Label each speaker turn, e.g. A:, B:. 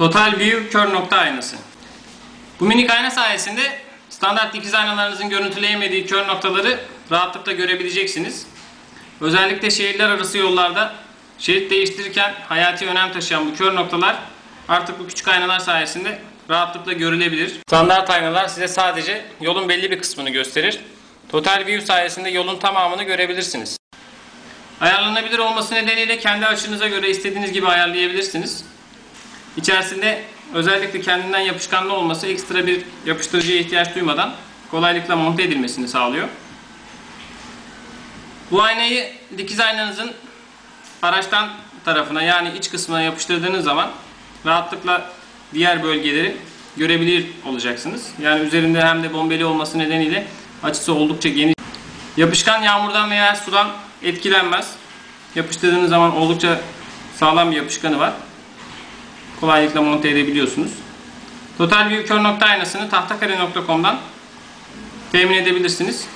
A: Total View kör nokta aynası. Bu minik ayna sayesinde standart dikiz aynalarınızın görüntüleyemediği kör noktaları rahatlıkla görebileceksiniz. Özellikle şehirler arası yollarda şerit değiştirirken hayati önem taşıyan bu kör noktalar artık bu küçük aynalar sayesinde rahatlıkla görülebilir. Standart aynalar size sadece yolun belli bir kısmını gösterir. Total View sayesinde yolun tamamını görebilirsiniz. Ayarlanabilir olması nedeniyle kendi açınıza göre istediğiniz gibi ayarlayabilirsiniz. İçerisinde özellikle kendinden yapışkanlı olması ekstra bir yapıştırıcıya ihtiyaç duymadan kolaylıkla monte edilmesini sağlıyor. Bu aynayı dikiz aynanızın araçtan tarafına yani iç kısmına yapıştırdığınız zaman rahatlıkla diğer bölgeleri görebilir olacaksınız. Yani üzerinde hem de bombeli olması nedeniyle açısı oldukça geniş. Yapışkan yağmurdan veya sudan etkilenmez. Yapıştırdığınız zaman oldukça sağlam bir yapışkanı var. Kolaylıkla monte edebiliyorsunuz. Total View kör nokta aynasını tahtakare.com'dan temin edebilirsiniz.